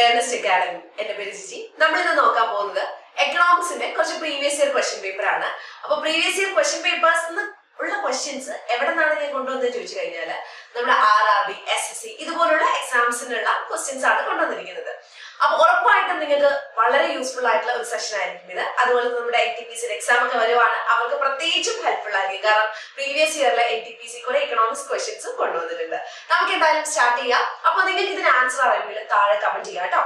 Ernest academy എന്റെ പേര് ജിജി നമ്മൾ ഇന്ന് നോക്കാൻ പോകുന്നത് എക്കണോമിക്സിന്റെ കുറച്ച് പ്രീവിയസ് ഇയർ ക്വസ്റ്റ്യൻ പേപ്പർ ആണ്. അപ്പൊ പ്രീവിയസ് ഇയർ ക്വസ്റ്റ്യൻ പേപ്പേഴ്സ് ഉള്ള ക്വസ്റ്റ്യൻസ് എവിടെ നിന്നാണ് ഞാൻ കൊണ്ടുവന്നത് ചോദിച്ചു കഴിഞ്ഞാൽ നമ്മുടെ R R B S S C ഇതുപോലുള്ള എക്സാംസിനുള്ള ക്വസ്റ്റ്യൻസ് ആണ് കൊണ്ടുവന്നിരിക്കുന്നത്. അപ്പൊ ഉറപ്പായിട്ടും നിങ്ങൾക്ക് വളരെ യൂസ്ഫുൾ ആയിട്ടുള്ള ഒരു സെഷൻ ആയിരിക്കും ഇത്. അതുപോലെ നമ്മുടെ എൻ ടി പി സിയുടെ എക്സാം ഒക്കെ വരുവാണ്. അവർക്ക് പ്രത്യേകിച്ചും ഹെൽപ്ഫുൾ ആയിരിക്കും. കാരണം പ്രീവിയസ് ഇയറിലെ എൻ ടി പി സി കുറെ എക്കണോമിക്സ് ക്വസ്റ്റ്യൻസും കൊണ്ടുവന്നിട്ടുണ്ട്. നമുക്ക് എന്തായാലും സ്റ്റാർട്ട് ചെയ്യാം. അപ്പൊ നിങ്ങൾക്ക് ഇതിന് ആൻസർ അറിയുമ്പോൾ താഴെ കമന്റ് ചെയ്യാം കേട്ടോ.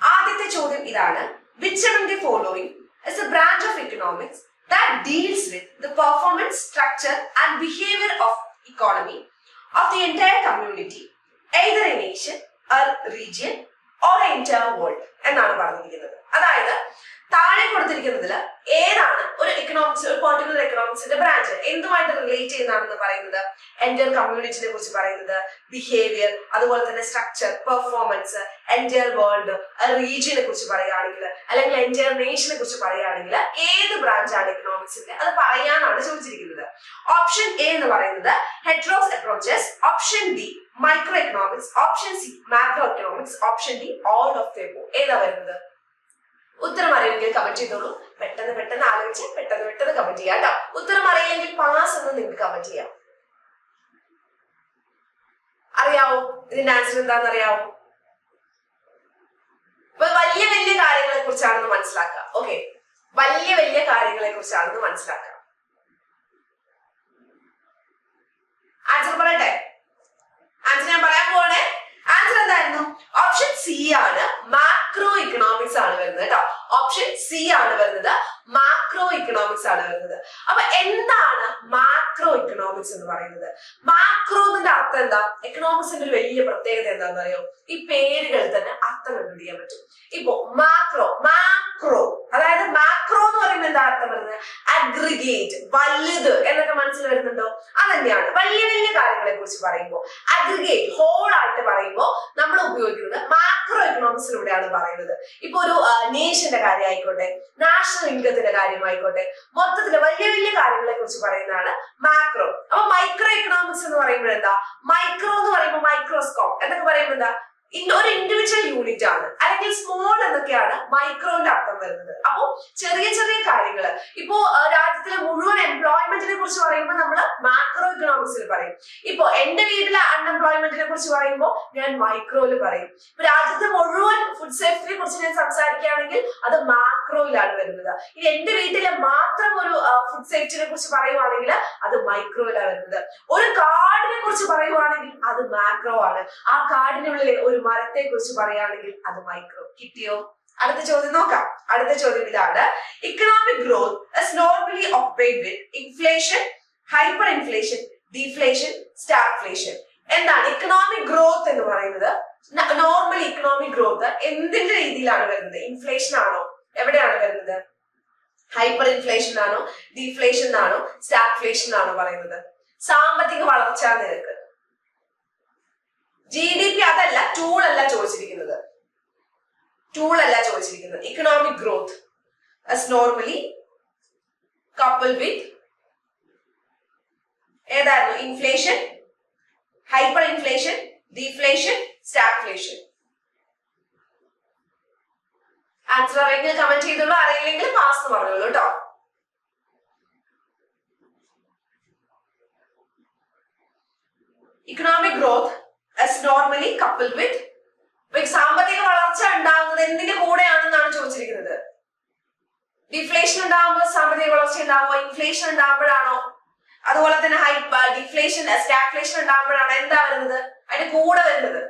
ആദ്യത്തെ ചോദ്യം ഇതാണ്. Which among the following is a branch of economics that deals with the performance structure and behavior of economy of the entire community either a nation or region? Or an world എന്നാണ് പറഞ്ഞിരിക്കുന്നത്. അതായത് താഴെ കൊടുത്തിരിക്കുന്നതിൽ ഏതാണ് ഒരു economics ഒരു particular എക്കണോമിക്സിന്റെ branch എന്തുമായിട്ട് റിലേറ്റ് ചെയ്യുന്നതാണെന്ന് പറയുന്നത്? എന്റയർ കമ്മ്യൂണിറ്റിനെ കുറിച്ച് പറയുന്നത് ബിഹേവിയർ അതുപോലെ തന്നെ സ്ട്രക്ചർ പെർഫോമൻസ് എന്റയർ വേൾഡ് റീജിയനെ കുറിച്ച് പറയുകയാണെങ്കിൽ അല്ലെങ്കിൽ എന്റയർ നേഷനെ കുറിച്ച് പറയുകയാണെങ്കിൽ ഏത് ബ്രാഞ്ചാണ് എക്കണോമിക്സിന്റെ അത് പറയാനാണ് ചോദിച്ചിരിക്കുന്നത്. ഓപ്ഷൻ എ എന്ന് പറയുന്നത് heterodox approaches option B microeconomics option C macroeconomics option D all of those ഏതാ വരുന്നത്? ഉത്തരം അറിയില്ലെങ്കിൽ കമന്റ് ചെയ്തോളൂ. പെട്ടെന്ന് പെട്ടെന്ന് ആലോചിച്ച് പെട്ടെന്ന് പെട്ടെന്ന് കമന്റ് ചെയ്യാം കേട്ടോ. ഉത്തരം അറിയില്ലെങ്കിൽ പാസ് എന്ന് നിങ്ങൾക്ക് കമന്റ് ചെയ്യാം. അറിയാവോ? ഇതിന്റെ ആൻസർ എന്താണെന്ന് അറിയാവോ? വലിയ വലിയ കാര്യങ്ങളെ കുറിച്ചാണെന്ന് മനസ്സിലാക്കുക. ഓക്കെ വലിയ വലിയ കാര്യങ്ങളെ കുറിച്ചാണെന്ന് മനസ്സിലാക്കുക ആൻസർ പറയട്ടെ ആൻസർ ഞാൻ പറയാൻ പോവാണേ ആൻസർ എന്തായിരുന്നു ഓപ്ഷൻ സി ആണ് മാക്രോ ഇക്കണോമിക്സ് ആണ് വരുന്നത് കേട്ടോ ഓപ്ഷൻ സി ആണ് വരുന്നത്. മാക്രോ ഇക്കണോമിക്സ് ആണ് വരുന്നത്. അപ്പൊ എന്താണ് മാക്രോ ഇക്കണോമിക്സ് എന്ന് പറയുന്നത്? മാക്രോ എന്നതിന്റെ അർത്ഥം എന്താ? എക്കണോമിക്സിന്റെ ഒരു വലിയ പ്രത്യേകത എന്താണെന്ന് അറിയോ? ഈ പേരുകൾ തന്നെ അർത്ഥം കണ്ടുപിടിക്കാൻ പറ്റും. ഇപ്പോ മാക്രോ മാക്രോ അതായത് മാക്രോ എന്ന് പറയുമ്പോൾ എന്താ അർത്ഥം വരുന്നത്? അഗ്രിഗേറ്റ് വലുത് എന്നൊക്കെ മനസ്സിൽ വരുന്നുണ്ടോ? അതന്നെയാണ്. വലിയ വലിയ കാര്യങ്ങളെ കുറിച്ച് പറയുമ്പോൾ അഗ്രിഗേറ്റ് ഹോൾ ആയിട്ട് പറയുമ്പോൾ നമ്മൾ ഉപയോഗിക്കുന്നത് മാക്രോ എക്കണോമിക്സിലൂടെയാണ് പറയുന്നത്. ഇപ്പൊ ഒരു നേഷന്റെ കാര്യം ആയിക്കോട്ടെ നാഷണൽ ഇൻകത്തിന്റെ കാര്യമായിക്കോട്ടെ മൊത്തത്തിൽ വലിയ വലിയ കാര്യങ്ങളെ കുറിച്ച് പറയുന്നതാണ് മാക്രോ അപ്പൊ മൈക്രോ എക്കണോമിക്സ് എന്ന് പറയുമ്പോൾ എന്താ? മൈക്രോ എന്ന് പറയുമ്പോൾ മൈക്രോസ്കോപ്പ് എന്നൊക്കെ പറയുമ്പോൾ എന്താ? ഒരു ഇൻഡിവിജ്വൽ യൂണിറ്റ് ആണ്. അല്ലെങ്കിൽ സ്മോൾ എന്നൊക്കെയാണ് മൈക്രോന്റെ അർത്ഥം വരുന്നത്. അപ്പോ ചെറിയ ചെറിയ കാര്യങ്ങൾ. ഇപ്പോ രാജ്യത്തിലെ മുഴുവൻ എംപ്ലോയ്മെന്റിനെ കുറിച്ച് പറയുമ്പോൾ നമ്മൾ മാക്രോ ഇക്കണോമിക്സിൽ പറയും. ഇപ്പോ എന്റെ വീട്ടിലെ അൺഎംപ്ലോയ്മെന്റിനെ കുറിച്ച് പറയുമ്പോൾ ഞാൻ മൈക്രോയിൽ പറയും. ഇപ്പൊ രാജ്യത്തെ മുഴുവൻ ഫുഡ് സേഫ്റ്റിനെ കുറിച്ച് ഞാൻ സംസാരിക്കുകയാണെങ്കിൽ അത് മാക്രോയിലാണ് വരുന്നത്. ഇനി എന്റെ വീട്ടിലെ മാത്രം ഒരു ഫുഡ് സേഫ്റ്റിനെ കുറിച്ച് പറയുവാണെങ്കിൽ അത് മൈക്രോയിലാണ് വരുന്നത്. ഒരു കാർഡിനെ കുറിച്ച് പറയുവാണെങ്കിൽ അത് മാക്രോ ആണ്. ആ കാർഡിനുള്ളിലെ ഒരു മരത്തെ കുറിച്ച് പറയുകയാണെങ്കിൽ അത് മൈക്രോ കിട്ടിയോ? അടുത്ത ചോദ്യം നോക്കാം. അടുത്ത ചോദ്യം ഇതാണ്. Economic growth normally operate with inflation hyper inflation deflation stagflation എന്താണ്? ഇക്കണോമിക് ഗ്രോത്ത് എന്ന് പറയുന്നത് നോർമൽ ഇക്കണോമിക് ഗ്രോത്ത് എന്തിന്റെ രീതിയിലാണ് വരുന്നത്? ഇൻഫ്ലേഷൻ ആണോ? എവിടെയാണ് വരുന്നത്? ഹൈപ്പർ ഇൻഫ്ലേഷൻ ആണോ? ഡിഫ്ലേഷൻ ആണോ? സ്റ്റാഗ്ഫ്ലേഷൻ ആണോ പറയുന്നത്? സാമ്പത്തിക വളർച്ചാ നിരക്ക്. ജി ഡി പി അതല്ല ടൂൾ അല്ല ചോദിച്ചിരിക്കുന്നത്. ടൂൾ അല്ല ചോദിച്ചിരിക്കുന്നത്. Economic growth as normally coupled with ഏതായിരുന്നു? Inflation hyper inflation deflation stagflation answer അറിയെങ്കിൽ comment ചെയ്തോളൂ. അറിയില്ലെങ്കിൽ പാസ് എന്ന് പറഞ്ഞോളൂ കേട്ടോ. Economic growth as normally coupled with സാമ്പത്തിക വളർച്ച ഉണ്ടാകുന്നത് എന്തിന്റെ കൂടെയാണെന്നാണ് ചോദിച്ചിരിക്കുന്നത്. ഡിഫ്ലേഷൻ ഉണ്ടാകുമ്പോൾ സാമ്പത്തിക വളർച്ച ഉണ്ടാവുമോ? ഇൻഫ്ലേഷൻ ഉണ്ടാകുമ്പോഴാണോ അതുപോലെ തന്നെ ഹൈ ഡിഫ്ലേഷൻ സ്റ്റാഗ്ഫ്ലേഷൻ ഉണ്ടാകുമ്പോഴാണ് എന്താ വരുന്നത്? അതിന്റെ കൂടെ വരുന്നത്.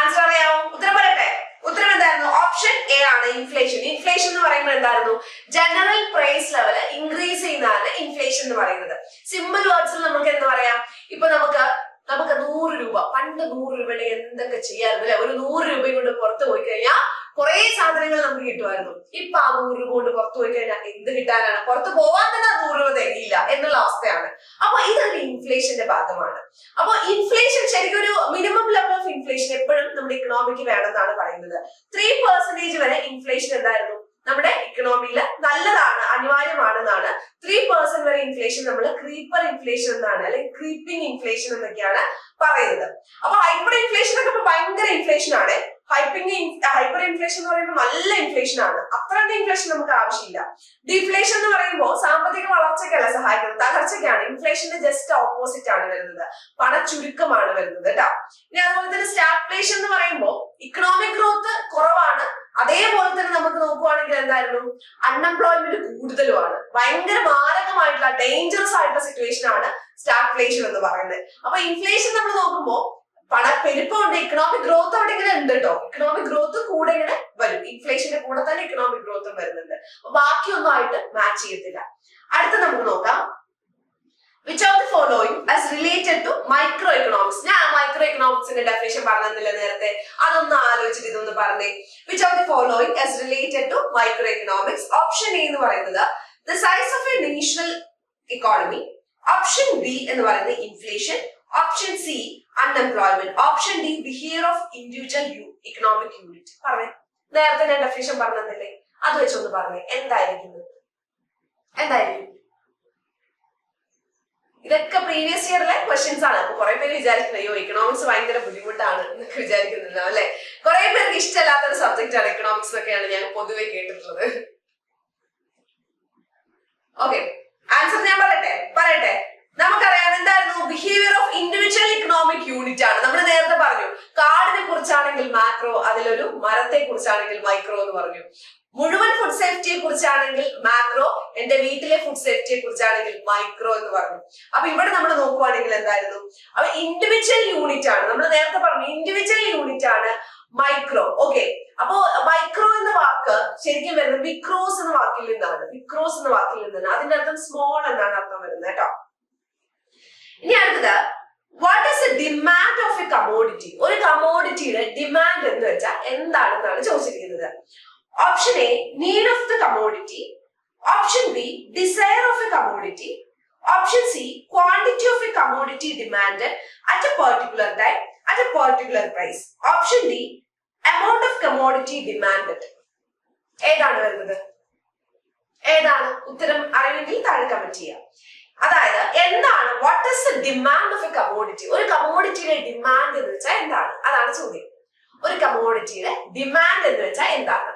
ആൻസർ അറിയാമോ ഉത്തരം പറയട്ടെ? ഉത്തരം എന്തായിരുന്നു? ഓപ്ഷൻ എ ആണ് ഇൻഫ്ലേഷൻ ഇൻഫ്ലേഷൻ എന്ന് പറയുമ്പോൾ എന്തായിരുന്നു? ജനറൽ പ്രൈസ് ലെവൽ ഇൻക്രീസ് ചെയ്യുന്നതാണ് ഇൻഫ്ലേഷൻ എന്ന് പറയുന്നത്. സിമ്പിൾ വേർഡ്സിൽ നമുക്ക് എന്താ പറയാം? ഇപ്പൊ നമുക്ക് നമുക്ക് നൂറ് രൂപ പണ്ട് നൂറ് രൂപയുടെ എന്തൊക്കെ ചെയ്യാറുണ്ട് അല്ലെ? ഒരു നൂറ് രൂപയും കൊണ്ട് പുറത്ത് പോയി കഴിഞ്ഞാൽ കുറെ സാധനങ്ങൾ നമുക്ക് കിട്ടുമായിരുന്നു. ഇപ്പൊ ആ നൂറ് രൂപ കൊണ്ട് പുറത്ത് പോയി കഴിഞ്ഞാൽ എന്ത് കിട്ടാനാണ്? പുറത്ത് പോവാൻ തന്നെ നൂറ് രൂപ തികയില്ല എന്നുള്ള അവസ്ഥയാണ്. അപ്പൊ ഇതൊരു ഇൻഫ്ലേഷന്റെ ഭാഗമാണ്. അപ്പൊ ഇൻഫ്ലേഷൻ ശരിക്കും ഒരു മിനിമം ലെവൽ ഓഫ് ഇൻഫ്ലേഷൻ എപ്പോഴും നമ്മുടെ ഇക്കണോമിക്ക് വേണമെന്നാണ് പറയുന്നത്. ത്രീ പെർസെന്റേജ് വരെ ഇൻഫ്ലേഷൻ എന്തായിരുന്നു? നമ്മുടെ ഇക്കണോമിയിൽ നല്ലതാണ് അനിവാര്യമാണെന്നാണ്. ത്രീ പെർസെന്റ് വരെ ഇൻഫ്ലേഷൻ നമ്മൾ ക്രീപ്പർ ഇൻഫ്ലേഷൻ എന്നാണ് അല്ലെങ്കിൽ ക്രീപ്പിംഗ് ഇൻഫ്ലേഷൻ എന്നൊക്കെയാണ് പറയുന്നത്. അപ്പൊ ഹൈപ്പർ ഇൻഫ്ലേഷൻ ഒക്കെ ഭയങ്കര ഇൻഫ്ലേഷൻ ആണ്. ഹൈപ്പിംഗ് ഹൈപ്പർ ഇൻഫ്ലേഷൻ എന്ന് പറയുമ്പോൾ നല്ല ഇൻഫ്ലേഷൻ ആണ്. അത്രയും ഇൻഫ്ലേഷൻ നമുക്ക് ആവശ്യമില്ല. ഡിഫ്ലേഷൻ എന്ന് പറയുമ്പോൾ സാമ്പത്തിക വളർച്ചയ്ക്കല്ല സഹായിക്കുന്നത്. തകർച്ചയ്ക്കാണ്. ഇൻഫ്ലേഷന്റെ ജസ്റ്റ് ഓപ്പോസിറ്റ് ആണ് വരുന്നത്. പണച്ചുരുക്കമാണ് വരുന്നത് കേട്ടോ. ഇനി അതുപോലെ തന്നെ സ്റ്റാഗ്ഫ്ലേഷൻ എന്ന് പറയുമ്പോൾ ഇക്കണോമിക് ഗ്രോത്ത് കുറവാണ്. അതേപോലെ തന്നെ നമുക്ക് നോക്കുവാണെങ്കിൽ എന്തായിരുന്നു? അൺഎംപ്ലോയ്മെന്റ് കൂടുതലുമാണ്. ഭയങ്കര മാരകമായിട്ടുള്ള ഡേഞ്ചറസ് ആയിട്ടുള്ള സിറ്റുവേഷൻ ആണ് സ്റ്റാഗ്ഫ്ലേഷൻ എന്ന് പറയുന്നത്. അപ്പൊ ഇൻഫ്ലേഷൻ നമ്മൾ നോക്കുമ്പോൾ പണപ്പെരുപ്പമുണ്ട് ഇക്കണോമിക് ഗ്രോത്ത് അവിടെ ഇങ്ങനെ ഉണ്ട് കേട്ടോ ഇക്കണോമിക് ഗ്രോത്ത് കൂടെ ഇങ്ങനെ വരും. ഇൻഫ്ലേഷന്റെ കൂടെ തന്നെ ഇക്കണോമിക് ഗ്രോത്തും വരുന്നുണ്ട്. ബാക്കിയൊന്നും ആയിട്ട് മാച്ച് ചെയ്യത്തില്ല. അടുത്ത നമുക്ക് നോക്കാം. Which of the following as related to micro economics ഞാൻ മൈക്രോ എക്കണോമിക്സിന്റെ ഡെഫിനേഷൻ പറഞ്ഞില്ല നേരത്തെ? അതൊന്ന് ആലോചിച്ചിട്ട് ഇതൊന്ന് പറഞ്ഞേ. Which of the following as related to micro economics option A എന്ന് പറയുന്നത് the size of a national economy option B എന്ന് പറയുന്നത് inflation option C unemployment option D behaviour of individual economic unit പറഞ്ഞേ. നേരത്തെ ഞാൻ ഡെഫിനേഷൻ പറഞ്ഞതല്ലേ? അത് വെച്ചൊന്ന് പറഞ്ഞേ. എന്തായിരിക്കും? എന്തായിരിക്കും? ഇതൊക്കെ പ്രീവിയസ് ഇയറിലെ ക്വസ്റ്റ്യൻസ് ആണ്. അപ്പൊ കുറെ പേര് വിചാരിക്കുന്നത് അയ്യോ ഇക്കണോമിക്സ് ഭയങ്കര ബുദ്ധിമുട്ടാണ് എന്നൊക്കെ വിചാരിക്കുന്നുണ്ടോ അല്ലെ? കുറെ പേർക്ക് ഇഷ്ടമല്ലാത്ത ഒരു സബ്ജക്റ്റ് ആണ് ഇക്കണോമിക്സ് ഒക്കെയാണ് ഞാൻ പൊതുവെ കേട്ടിട്ടുള്ളത്. ഓക്കെ ആൻസർ ഞാൻ പറയട്ടെ? പറയട്ടെ? നമുക്കറിയാം എന്തായിരുന്നു? Behaviour of individual economic unit ആണ്. നമ്മൾ നേരത്തെ പറഞ്ഞു കാടിനെ കുറിച്ചാണെങ്കിൽ മാക്രോ അതിലൊരു മരത്തെ കുറിച്ചാണെങ്കിൽ മൈക്രോ എന്ന് പറഞ്ഞു. മുഴുവൻ ഫുഡ് സേഫ്റ്റിയെ കുറിച്ചാണെങ്കിൽ മാക്രോ എന്റെ വീട്ടിലെ ഫുഡ് സേഫ്റ്റിയെ കുറിച്ചാണെങ്കിൽ മൈക്രോ എന്ന് പറഞ്ഞു. അപ്പൊ ഇവിടെ നമ്മൾ നോക്കുവാണെങ്കിൽ എന്തായിരുന്നു? അപ്പൊ ഇൻഡിവിജ്വൽ യൂണിറ്റ് ആണ്. നമ്മൾ നേരത്തെ പറഞ്ഞു ഇൻഡിവിജ്വൽ യൂണിറ്റ് ആണ് മൈക്രോ ഓക്കെ അപ്പോ മൈക്രോ എന്ന വാക്ക് ശരിക്കും വരുന്നത് വിക്രോസ് എന്ന വാക്കിൽ നിന്നാണ്. വിക്രോസ് എന്ന വാക്കിൽ നിന്നാണ്. അതിന്റെ അർത്ഥം സ്മോൾ എന്നാണ് അർത്ഥം വരുന്നത് കേട്ടോ. ഇനി അടുത്തത് what is demand of a commodity ഒരു കമോഡിറ്റിയുടെ ഡിമാൻഡ് എന്ന് വെച്ചാൽ എന്താണെന്നാണ് ചോദിച്ചിരിക്കുന്നത്. Option A need of the commodity option B desire of a commodity option C quantity of a commodity demand at a particular time at a particular price option D amount of commodity demand ഏതാണ് വരുന്നത്? ഏതാണ്? ഉത്തരം അറിവെങ്കിൽ താഴെ comment ചെയ്യാം അതായത് എന്താണ്? What is the demand of a commodity ഒരു കമോഡിറ്റിയുടെ ഡിമാൻഡ് എന്ന് വെച്ചാൽ എന്താണ്? അതാണ് ചോദ്യം. ഒരു കമോഡിറ്റിയുടെ ഡിമാൻഡ് എന്ന് വെച്ചാൽ എന്താണ്?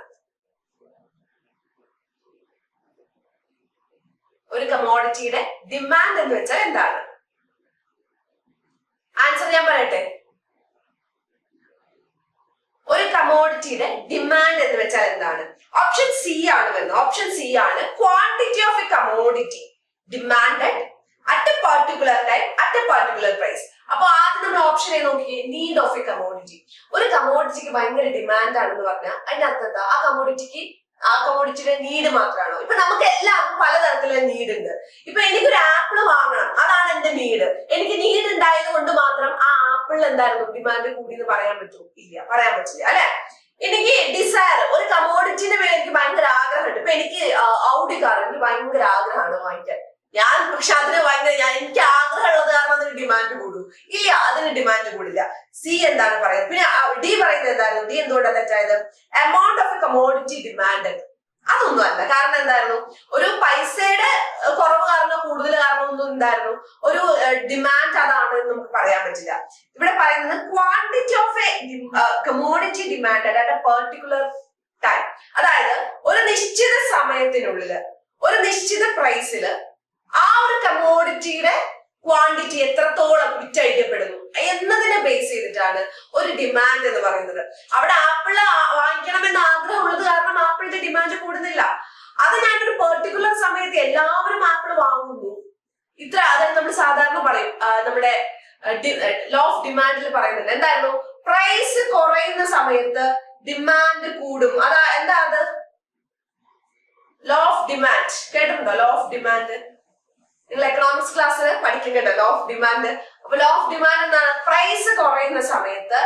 ഒരു കമോഡിറ്റിയുടെ ഡിമാൻഡ് എന്ന് വെച്ചാൽ എന്താണ്? ആൻസർ ഞാൻ പറയട്ടെ. ഒരു കമോഡിറ്റിയുടെ ഡിമാൻഡ് എന്ന് വെച്ചാൽ എന്താണ്? ഓപ്ഷൻ സി ആണ് വരുന്നത്. ഓപ്ഷൻ സി ആണ് quantity of a commodity demanded at a particular time at a particular price. അപ്പൊ ആദ്യം നമ്മൾ ഓപ്ഷൻ നോക്കിയേ നീഡ് ഓഫ് എ കമോഡിറ്റി ഒരു കമോഡിറ്റിക്ക് ഭയങ്കര ഡിമാൻഡ് ആണെന്ന് പറഞ്ഞാൽ അതിന്റെ അർത്ഥം എന്താ? ആ കമോഡിറ്റിക്ക് ആ കമോഡിറ്റിയുടെ നീഡ് മാത്രമാണോ? ഇപ്പൊ നമുക്ക് എല്ലാവർക്കും പലതരത്തിലുള്ള നീഡ് ഉണ്ട്. ഇപ്പൊ എനിക്കൊരു ആപ്പിൾ വാങ്ങണം. അതാണ് എന്റെ നീഡ് എനിക്ക് നീഡ് ഉണ്ടായത് കൊണ്ട് മാത്രം ആ ആപ്പിളിൽ എന്തായിരുന്നു? ഡിമാൻഡ് കൂടി എന്ന് പറയാൻ പറ്റുമോ ഇല്ല. പറയാൻ പറ്റില്ല. അല്ലെ? എനിക്ക് ഡിസയർ ഒരു കമോഡിറ്റിന്റെ മേലെ എനിക്ക് ഭയങ്കര ആഗ്രഹമുണ്ട്. ഇപ്പൊ എനിക്ക് ഔഡി കാർ എനിക്ക് ഭയങ്കര ആഗ്രഹമാണ് വാങ്ങിക്കാൻ. ഞാൻ പക്ഷെ അതിന് ഭയങ്കര ഞാൻ എനിക്ക് ആഗ്രഹമുള്ളത് കാരണം അതിന് ഡിമാൻഡ് കൂടും. ഇല്ല അതിന് ഡിമാൻഡ് കൂടില്ല സി എന്താണ് പറയുന്നത്? പിന്നെ ഡി പറയുന്നത് എന്തായിരുന്നു? ഡി എന്തുകൊണ്ടാണ് തെറ്റായത്? എമൗണ്ട് ഓഫ് കമോഡിറ്റി ഡിമാൻഡ് അതൊന്നും അല്ല. കാരണം എന്തായിരുന്നു? ഒരു പൈസയുടെ കുറവ് കാരണം കൂടുതൽ കാരണം ഒന്നും എന്തായിരുന്നു? ഒരു ഡിമാൻഡ് അതാണ് നമുക്ക് പറയാൻ പറ്റില്ല. ഇവിടെ പറയുന്നത് quantity of a commodity demand a particular time അതായത് ഒരു നിശ്ചിത സമയത്തിനുള്ളിൽ ഒരു നിശ്ചിത പ്രൈസിൽ ആ ഒരു കമോഡിറ്റിയുടെ ക്വാണ്ടിറ്റി എത്രത്തോളം വിറ്റഴിക്കപ്പെടുന്നു എന്നതിനെ ബേസ് ചെയ്തിട്ടാണ് ഒരു ഡിമാൻഡ് എന്ന് പറയുന്നത്. അവിടെ ആപ്പിൾ വാങ്ങിക്കണമെന്ന് ആഗ്രഹമുള്ളത് കാരണം ആപ്പിളിന്റെ ഡിമാൻഡ് കൂടുന്നില്ല. അത് ഞാനൊരു പെർട്ടിക്കുലർ സമയത്ത് എല്ലാവരും ആപ്പിൾ വാങ്ങുന്നു. ഇത്ര അതായത് നമ്മൾ സാധാരണ പറയും നമ്മുടെ ലോ ഓഫ് ഡിമാൻഡിൽ പറയുന്നുണ്ട് എന്തായിരുന്നു? പ്രൈസ് കുറയുന്ന സമയത്ത് ഡിമാൻഡ് കൂടും. അതാ എന്താ അത്? ലോ ഓഫ് ഡിമാൻഡ് കേട്ടിട്ടുണ്ടോ? ലോ ഓഫ് ഡിമാൻഡ് നിങ്ങൾ എക്കണോമിക്സ് ക്ലാസ്സിൽ പഠിക്കുന്നുണ്ട്. ലോ ഓഫ് ഡിമാൻഡ് അപ്പൊ ലോ ഓഫ് ഡിമാൻഡ് എന്താണ് പ്രൈസ് കുറയുന്ന സമയത്ത്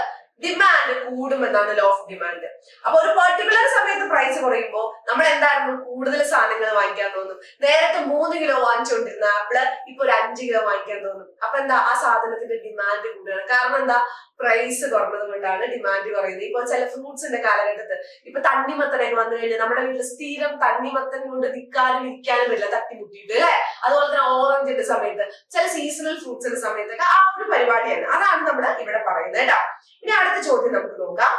ഡിമാൻഡ് കൂടുമെന്നാണ് ലോ ഓഫ് ഡിമാൻഡ് അപ്പൊ ഒരു പെർട്ടിക്കുലർ സമയത്ത് പ്രൈസ് കുറയുമ്പോൾ നമ്മൾ എന്തായിരുന്നു കൂടുതൽ സാധനങ്ങൾ വാങ്ങിക്കാൻ തോന്നും. നേരത്തെ മൂന്ന് കിലോ വാങ്ങിച്ചുകൊണ്ടിരുന്ന ആപ്പിൾ ഇപ്പൊ ഒരു അഞ്ച് കിലോ വാങ്ങിക്കാൻ തോന്നും. അപ്പൊ എന്താ ആ സാധനത്തിന്റെ ഡിമാൻഡ് കൂടുകയാണ് കാരണം എന്താ? പ്രൈസ് കുറഞ്ഞത് കൊണ്ടാണ് ഡിമാൻഡ് കുറയുന്നത് ഇപ്പൊ ചില ഫ്രൂട്ട്സിന്റെ കാലഘട്ടത്തിൽ ഇപ്പൊ തണ്ണിമത്തനൊക്കെ വന്നു കഴിഞ്ഞാൽ നമ്മുടെ വീട്ടിൽ സ്ഥിരം തണ്ണിമത്തൻ കൊണ്ട് നിൽക്കാനും ഇരിക്കാനും പറ്റില്ല തട്ടിമുട്ടിയിട്ട് അല്ലെ? അതുപോലെ തന്നെ ഓറഞ്ചിന്റെ സമയത്ത് ചില സീസണൽ ഫ്രൂട്ട്സിന്റെ സമയത്തൊക്കെ ആ ഒരു പരിപാടിയാണ്. അതാണ് നമ്മൾ ഇവിടെ പറയുന്നത് കേട്ടോ. ഇനി അടുത്ത ചോദ്യം നമുക്ക് നോക്കാം.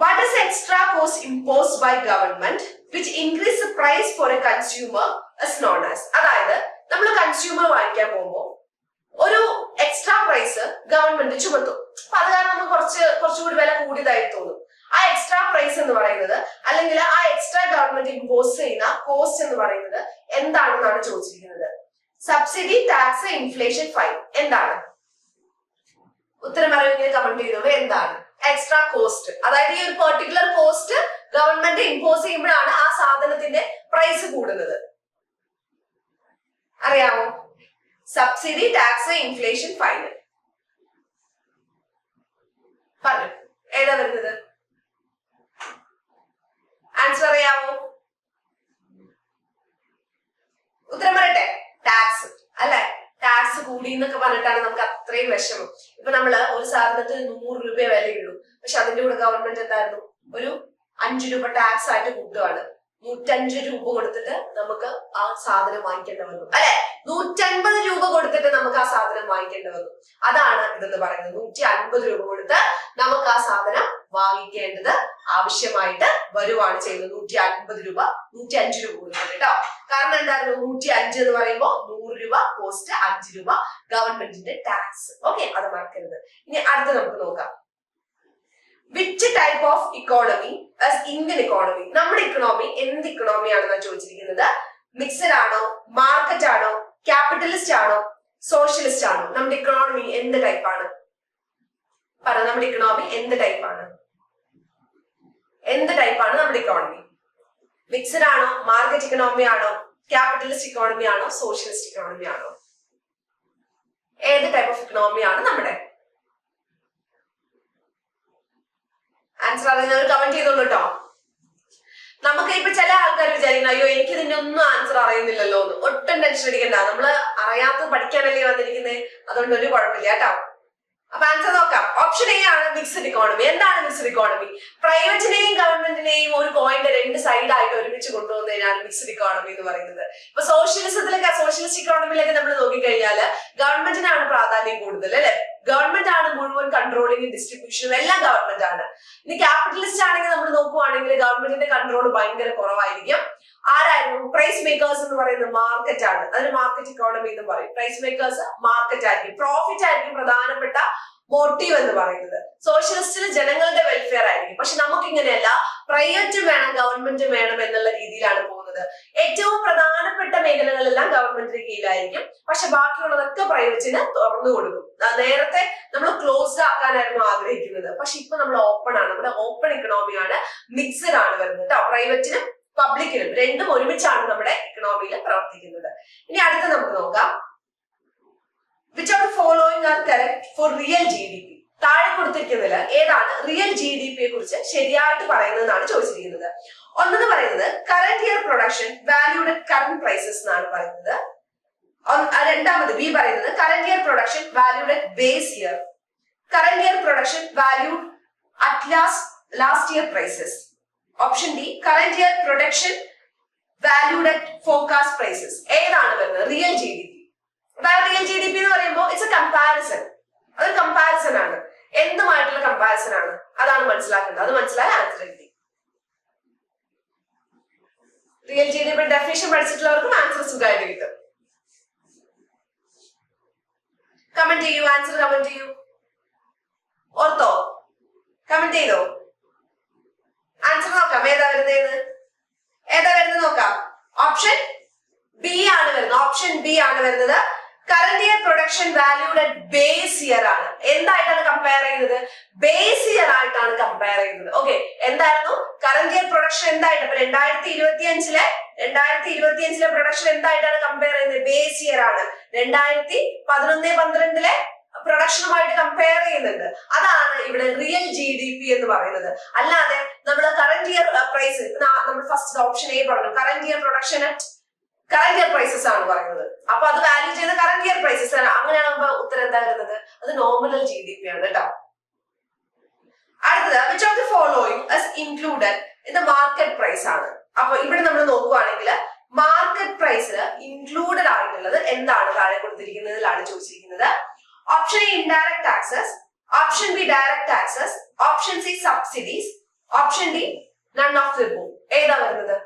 What is extra cost imposed by government which increase the price for a consumer is known as അതായത് നമ്മൾ കൺസ്യൂമർ വാങ്ങിക്കാൻ പോകുമ്പോൾ ഒരു എക്സ്ട്രാ പ്രൈസ് ഗവൺമെന്റ് ചുമത്തും. അപ്പൊ അത് കാരണം നമുക്ക് കുറച്ച് കുറച്ചുകൂടി വില കൂടിയതായി തോന്നും. ആ എക്സ്ട്രാ പ്രൈസ് എന്ന് പറയുന്നത് അല്ലെങ്കിൽ ആ എക്സ്ട്രാ ഗവൺമെന്റ് ഇമ്പോസ് ചെയ്യുന്ന കോസ്റ്റ് എന്ന് പറയുന്നത് എന്താണെന്നാണ് ചോദിച്ചിരിക്കുന്നത്. സബ്സിഡി ടാക്സ് ഇൻഫ്ലേഷൻ ഫൈൻ എന്താണ്? ഉത്തരം പറയുമെങ്കിൽ കമന്റ് ചെയ്തോളൂ. എന്താണ്? എക്സ്ട്രാ കോസ്റ്റ് അതായത് ഈ ഒരു പെർട്ടിക്കുലർ കോസ്റ്റ് ഗവൺമെന്റ് ഇമ്പോസ് ചെയ്യുമ്പോഴാണ് ആ സാധനത്തിന്റെ പ്രൈസ് കൂടുന്നത്. അറിയാമോ സബ്സിഡി ടാക്സ് ഇൻഫ്ലേഷൻ ഫൈൻ പറഞ്ഞു ഏതാ വരുന്നത്? ആൻസർ അറിയാമോ ഉത്തരം പറയട്ടെ. ടാക്സ് അല്ലെ? ടാക്സ് കൂടി എന്നൊക്കെ പറഞ്ഞിട്ടാണ് നമുക്ക് അത്രയും വിഷമം. ഇപ്പൊ നമ്മൾ ഒരു സാധനത്തിന് നൂറ് രൂപ വിലയുള്ളൂ. പക്ഷെ അതിന്റെ കൂടെ ഗവൺമെന്റ് എന്തായിരുന്നു? ഒരു അഞ്ചു രൂപ ടാക്സ് ആയിട്ട് കൂട്ടുകയാണ് നൂറ്റഞ്ച് രൂപ കൊടുത്തിട്ട് നമുക്ക് ആ സാധനം വാങ്ങിക്കേണ്ടി വന്നു. അല്ലെ? നൂറ്റൻപത് രൂപ കൊടുത്തിട്ട് നമുക്ക് ആ സാധനം വാങ്ങിക്കേണ്ടി വന്നു. അതാണ് ഇതെന്ന് പറയുന്നത്. നൂറ്റി അൻപത് രൂപ കൊടുത്ത് നമുക്ക് ആ സാധനം വാങ്ങിക്കേണ്ടത് ആവശ്യമായിട്ട് വരുവാണ് ചെയ്യുന്നത്. നൂറ്റി അൻപത് രൂപ നൂറ്റി അഞ്ച് രൂപ കൊടുത്തിട്ട് കേട്ടോ. കാരണം എന്തായിരുന്നു? നൂറ്റി അഞ്ച് എന്ന് പറയുമ്പോൾ നൂറ് രൂപ കോസ്റ്റ് അഞ്ച് രൂപ ഗവൺമെന്റിന്റെ ടാക്സ്. ഓക്കെ? അത് മറക്കരുത്. ഇനി അടുത്ത് നമുക്ക് നോക്കാം. Which type of economy Indian economy നമ്മുടെ ഇക്കണോമി എന്ത് ഇക്കണോമി ആണെന്നാണ് ചോദിച്ചിരിക്കുന്നത്? മിക്സഡ് ആണോ? മാർക്കറ്റ് ആണോ? ക്യാപിറ്റലിസ്റ്റ് ആണോ? സോഷ്യലിസ്റ്റ് ആണോ? നമ്മുടെ ഇക്കണോമി എന്ത് ടൈപ്പാണ് പറ നമ്മുടെ ഇക്കണോമി എന്ത് ടൈപ്പാണ് എന്ത് ടൈപ്പാണ് നമ്മുടെ ഇക്കോണമി മിക്സഡ് ആണോ? മാർക്കറ്റ് ഇക്കണോമി ആണോ? ക്യാപിറ്റലിസ്റ്റ് ഇക്കോണമി ആണോ? സോഷ്യലിസ്റ്റ് ഇക്കോണമി ആണോ? ഏത് ടൈപ്പ് ഓഫ് ഇക്കണോമി ആണ് നമ്മുടെ ആൻസർ അറിയുന്നവർ കമന്റ് ചെയ്തോളൂ കേട്ടോ നമുക്ക് ഇപ്പൊ ചില ആൾക്കാർ വിചാരിക്കുന്നു അയ്യോ എനിക്ക് ഇതിന്റെ ഒന്നും ആൻസർ അറിയുന്നില്ലല്ലോ എന്ന്. ഒട്ടും ടെൻഷൻ അടിക്കണ്ട. നമ്മൾ അറിയാത്ത പഠിക്കാനല്ലേ വന്നിരിക്കുന്നത് അതുകൊണ്ട് ഒരു കുഴപ്പമില്ല കേട്ടോ അപ്പൊ ആൻസർ നോക്കാം. ഓപ്ഷൻ എ ആണ് മിക്സഡ് ഇക്കോണമി എന്താണ് മിക്സഡ് ഇക്കോണമി പ്രൈവറ്റിനെയും ഗവൺമെന്റിനെയും ഒരു കോയിന്റെ രണ്ട് സൈഡായിട്ട് ഒരുമിച്ച് കൊണ്ടുവന്നതിനാണ് മിക്സഡ് ഇക്കോണമി എന്ന് പറയുന്നത്. ഇപ്പൊ സോഷ്യലിസത്തിലൊക്കെ സോഷ്യലിസ്റ്റ് ഇക്കോണമിയിലൊക്കെ നമ്മൾ നോക്കിക്കഴിഞ്ഞാൽ ഗവൺമെന്റിനാണ് പ്രാധാന്യം കൂടുതൽ അല്ലെ? ഗവൺമെന്റ് ആണ് മുഴുവൻ കൺട്രോളിംഗും ഡിസ്ട്രിബ്യൂഷനും എല്ലാം ഗവൺമെന്റ് ആണ്. ഇനി ക്യാപിറ്റലിസ്റ്റ് ആണെങ്കിൽ നമ്മൾ നോക്കുവാണെങ്കിൽ ഗവൺമെന്റിന്റെ കൺട്രോൾ ഭയങ്കര കുറവായിരിക്കും. ആരായിരുന്നു? പ്രൈസ് മേക്കേഴ്സ് എന്ന് പറയുന്നത് മാർക്കറ്റ് ആണ്. അതിന് മാർക്കറ്റ് ഇക്കോണമി എന്ന് പറയും. പ്രൈസ് മേക്കേഴ്സ് മാർക്കറ്റ് ആയിരിക്കും. പ്രോഫിറ്റ് ആയിരിക്കും പ്രധാനപ്പെട്ട മോട്ടീവ് എന്ന് പറയുന്നത്. സോഷ്യലിസ്റ്റിന് ജനങ്ങളുടെ വെൽഫെയർ ആയിരിക്കും. പക്ഷെ നമുക്ക് ഇങ്ങനെയല്ല പ്രൈവറ്റും വേണം ഗവൺമെന്റും വേണം എന്നുള്ള രീതിയിലാണ് പോകുന്നത് ഏറ്റവും പ്രധാനപ്പെട്ട മേഖലകളെല്ലാം ഗവൺമെന്റിന് കീഴിലായിരിക്കും. പക്ഷെ ബാക്കിയുള്ളതൊക്കെ പ്രൈവറ്റിന് തുറന്നു കൊടുക്കും. നേരത്തെ നമ്മൾ ക്ലോസ്ഡ് ആക്കാനായിരുന്നു ആഗ്രഹിക്കുന്നത്. പക്ഷെ ഇപ്പൊ നമ്മൾ ഓപ്പൺ ആണ്. നമ്മുടെ ഓപ്പൺ ഇക്കണോമിയാണ് മിക്സഡ് ആണ് വരുന്നത് കേട്ടോ. പ്രൈവറ്റിനും പബ്ലിക്കിനും രണ്ടും ഒരുമിച്ചാണ് നമ്മുടെ ഇക്കണോമിയിൽ പ്രവർത്തിക്കുന്നത്. ഇനി അടുത്ത നമുക്ക് നോക്കാം. Which are following are correct for real G D P താഴെ കൊടുത്തിരിക്കുന്നതിൽ ഏതാണ് റിയൽ ജി ഡി പിയെ കുറിച്ച് ശരിയായിട്ട് പറയുന്നതെന്നാണ് ചോദിച്ചിരിക്കുന്നത്. ഒന്നെന്ന് പറയുന്നത് current year production valued at current prices എന്നാണ് പറയുന്നത്. രണ്ടാമത് ബി പറയുന്നത് current year production valued at base year current year production valued at last last year prices option D current year production valued at forecast prices ഏതാണ് വരുന്നത്? Real G D P real G D P എന്ന് പറയുമ്പോൾ it's a comparison അതൊരു comparison ആണ്. എന്തുമായിട്ടുള്ള comparison ആണ്? അതാണ് മനസ്സിലാക്കേണ്ടത്. അത് മനസ്സിലായ ആൻസർ എഴുതി. Real G D P definition പഠിച്ചിട്ടുള്ളവർക്കും answer സുഖമായിട്ട് കിട്ടും. കമന്റ് ചെയ്യൂ ആൻസർ കമന്റ് ചെയ്യൂ. ഓർത്തോ? കമന്റ് ചെയ്തോ? ആൻസർ നോക്കാം. ഏതാ വരുന്നതെന്ന് ഏതാ വരുന്നത് നോക്കാം. ഓപ്ഷൻ ബി ആണ് വരുന്നത്. ഓപ്ഷൻ ബി ആണ് വരുന്നത് വാല്യൂഡ് അറ്റ് ബേസ് ഇയർ ആണ്. എന്തായിട്ടാണ് കമ്പയർ ചെയ്യുന്നത്? ബേസ് ഇയർ ആയിട്ടാണ് കമ്പയർ ചെയ്യുന്നത്. ഓക്കെ എന്തായിരുന്നു? കറന്റ് ഇയർ പ്രൊഡക്ഷൻ എന്തായിട്ട്? അപ്പൊ രണ്ടായിരത്തി ഇരുപത്തി അഞ്ചിലെ രണ്ടായിരത്തി ഇരുപത്തി അഞ്ചിലെ പ്രൊഡക്ഷൻ എന്തായിട്ടാണ് കമ്പയർ ചെയ്യുന്നത്? ബേസ് ഇയർ ആണ്. രണ്ടായിരത്തി പതിനൊന്ന് പന്ത്രണ്ടിലെ പ്രൊഡക്ഷനുമായിട്ട് കമ്പയർ ചെയ്യുന്നുണ്ട്. അതാണ് ഇവിടെ റിയൽ ജി ഡി പി എന്ന് പറയുന്നത്. അല്ലാതെ നമ്മൾ കറന്റ് ഇയർ പ്രൈസ് നമ്മൾ ഫസ്റ്റ് ഓപ്ഷൻ എ പറഞ്ഞു current year production at current year prices ആണ് പറയുന്നത്. അപ്പൊ അത് വാല്യൂ ചെയ്ത് കറന്റ് ഇയർ പ്രൈസസ് ആണ്. അങ്ങനെയാകുമ്പോ ഉത്തരം എന്താ വരുന്നത് അത് നോമിനൽ ജി ഡി പി ആണ് കേട്ടോ. അടുത്തത് which of the following included in the market price ആണ്? അപ്പൊ ഇവിടെ നമ്മൾ നോക്കുവാണെങ്കിൽ മാർക്കറ്റ് പ്രൈസിൽ ഇൻക്ലൂഡഡ് ആയിട്ടുള്ളത് എന്താണ് താഴെ കൊടുത്തിരിക്കുന്നതിലാണ് ചോദിച്ചിരിക്കുന്നത്? Option A indirect taxes option B direct taxes option C subsidies option D none of the ഏതാ വരുന്നത്?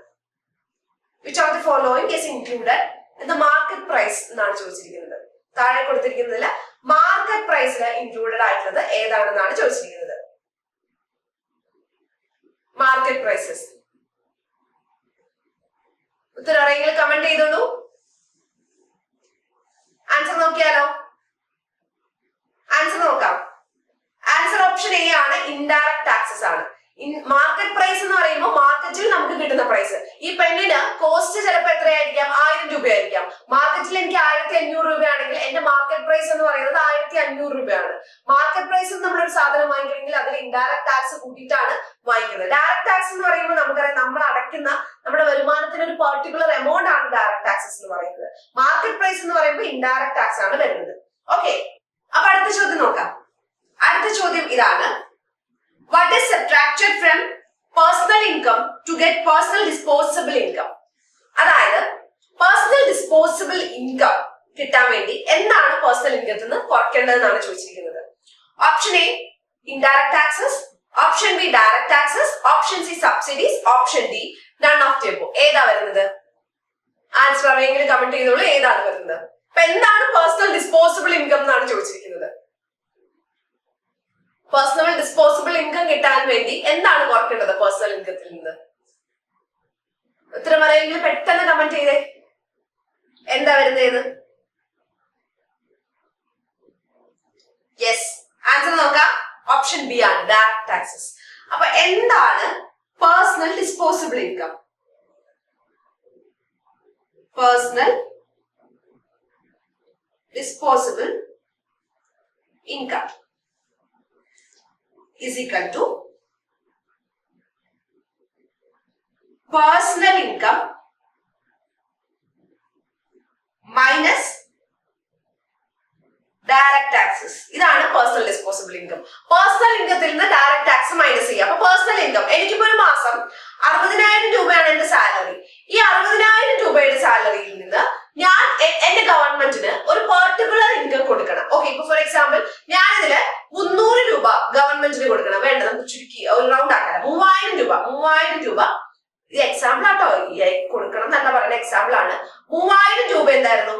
Which of the following is included in the market price എന്നാണ് ചോദിച്ചിരിക്കുന്നത്. താഴെ കൊടുത്തിരിക്കുന്നതിൽ മാർക്കറ്റ് പ്രൈസിൽ ഇൻക്ലൂഡഡ് ആയിട്ടുള്ളത് ഏതാണെന്നാണ് ചോദിച്ചിരിക്കുന്നത്. മാർക്കറ്റ് പ്രൈസസ് ഉത്തരം അറിയെങ്കിൽ കമന്റ് ചെയ്തോളൂ. ആൻസർ നോക്കിയാലോ? ആൻസർ നോക്കാം. ആൻസർ ഓപ്ഷൻ എ ആണ് ഇൻഡയറക്ട് ടാക്സസ് ആണ്. മാർക്കറ്റ് പ്രൈസ് എന്ന് പറയുമ്പോൾ മാർക്കറ്റിൽ നമുക്ക് കിട്ടുന്ന പ്രൈസ് ഈ പെണ്ണിന് കോസ്റ്റ് ചിലപ്പോൾ എത്രയായിരിക്കാം? ആയിരം രൂപയായിരിക്കാം. മാർക്കറ്റിൽ എനിക്ക് ആയിരത്തി അഞ്ഞൂറ് രൂപയാണെങ്കിൽ എന്റെ മാർക്കറ്റ് പ്രൈസ് എന്ന് പറയുന്നത് ആയിരത്തി അഞ്ഞൂറ് രൂപയാണ് മാർക്കറ്റ് പ്രൈസിൽ നമ്മളൊരു സാധനം വാങ്ങിക്കണമെങ്കിൽ അതിൽ ഇൻഡയറക്ട് ടാക്സ് കൂട്ടിയിട്ടാണ് വാങ്ങിക്കുന്നത്. ഡയറക്ട് ടാക്സ് എന്ന് പറയുമ്പോൾ നമുക്കറിയാം നമ്മൾ അടയ്ക്കുന്ന നമ്മുടെ വരുമാനത്തിന് ഒരു പെർട്ടിക്കുലർ എമൗണ്ട് ആണ് ഡയറക്ട് ടാക്സസ് എന്ന് പറയുന്നത്. മാർക്കറ്റ് പ്രൈസ് എന്ന് പറയുമ്പോൾ ഇൻഡയറക്ട് ടാക്സ് ആണ് വരുന്നത്. ഓക്കെ അപ്പൊ അടുത്ത ചോദ്യം നോക്കാം. അടുത്ത ചോദ്യം ഇതാണ്. What is subtracted from personal income to get personal disposable income? അതായത് പേഴ്സണൽ ഡിസ്പോസിബിൾ ഇൻകം കിട്ടാൻ വേണ്ടി എന്താണ് പേഴ്സണൽ ഇൻകത്തിൽ നിന്ന് കുറയ്ക്കേണ്ടതെന്നാണ് ചോദിച്ചിരിക്കുന്നത്. Option A indirect taxes option B direct taxes option C subsidies option D none of the above ഏതാ വരുന്നത്? ആൻസർ അറിയെങ്കിലും കമന്റ് ചെയ്തോളൂ ഏതാണ് വരുന്നത്? അപ്പൊ എന്താണ് പേഴ്സണൽ ഡിസ്പോസിബിൾ ഇൻകം എന്നാണ് ചോദിച്ചിരിക്കുന്നത്. പേഴ്സണൽ ഡിസ്പോസിബിൾ ഇൻകം കിട്ടാൻ വേണ്ടി എന്താണ് കുറക്കേണ്ടത് പേഴ്സണൽ ഇൻകത്തിൽ നിന്ന്? ഉത്തരം അറിയെങ്കിൽ പെട്ടെന്ന് കമന്റ് ചെയ്തേ. എന്താ വരുന്നത് യെസ് ആൻസർ നോക്കാം. ഓപ്ഷൻ ബി ആണ്. ഡയറക്ട് ടാക്സസ് അപ്പൊ എന്താണ് personal disposable income personal disposable income is equal to personal income minus direct taxes ഇതാണ് പേഴ്സണൽ ഡിസ്പോസിബിൾ ഇൻകം പേഴ്സണൽ ഇൻകത്തിൽ നിന്ന് ഡയറക്ട് ടാക്സ് മൈനസ് ചെയ്യുക അപ്പൊ പേഴ്സണൽ ഇൻകം എനിക്കിപ്പോ ഒരു മാസം അറുപതിനായിരം രൂപയാണ് എന്റെ സാലറി ഈ അറുപതിനായിരം രൂപയുടെ സാലറിയിൽ നിന്ന് ഞാൻ എന്റെ ഗവൺമെന്റിന് ഒരു പെർട്ടിക്കുലർ ഇൻകം കൊടുക്കണം. ഓക്കെ ഇപ്പൊ ഫോർ എക്സാമ്പിൾ ഞാൻ ഇതിൽ മുന്നൂറ് രൂപ ഗവൺമെന്റിന് കൊടുക്കണം. വേണ്ട നമുക്ക് ചുരുക്കി ഒരു റൗണ്ട് ആക്കണം മൂവായിരം രൂപ മൂവായിരം രൂപ എക്സാമ്പിൾ ആട്ടോ. കൊടുക്കണം എന്നല്ല പറയുന്ന എക്സാമ്പിൾ ആണ്. മൂവായിരം രൂപ എന്തായിരുന്നു?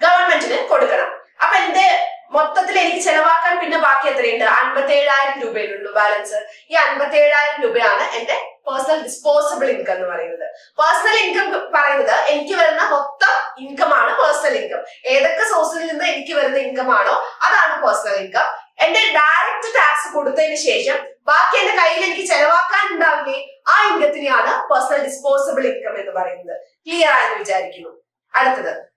ഗവൺമെന്റിന് കൊടുക്കണം. അപ്പൊ എന്റെ മൊത്തത്തിൽ എനിക്ക് ചെലവാക്കാൻ പിന്നെ ബാക്കി എത്രയുണ്ട്? അൻപത്തി ഏഴായിരം രൂപയിലുള്ളൂ ബാലൻസ് ഈ അൻപത്തി ഏഴായിരം രൂപയാണ് എന്റെ പേഴ്സണൽ ഡിസ്പോസിബിൾ ഇൻകം എന്ന് പറയുന്നത്. പേഴ്സണൽ ഇൻകം പറയുന്നത് എനിക്ക് വരുന്ന മൊത്തം ഇൻകം ആണ് പേഴ്സണൽ ഇൻകം ഏതൊക്കെ സോഴ്സിൽ നിന്ന് എനിക്ക് വരുന്ന ഇൻകം ആണോ അതാണ് പേഴ്സണൽ ഇൻകം എന്റെ ഡയറക്റ്റ് ടാക്സ് കൊടുത്തതിന് ശേഷം ബാക്കി എന്റെ കയ്യിൽ എനിക്ക് ചെലവാക്കാൻ ഉണ്ടാവില്ലേ ആ ഇൻകത്തിനെയാണ് പേഴ്സണൽ ഡിസ്പോസിബിൾ ഇൻകം എന്ന് പറയുന്നത്. ക്ലിയർ ആയെന്ന് വിചാരിക്കുന്നു. അടുത്തത്.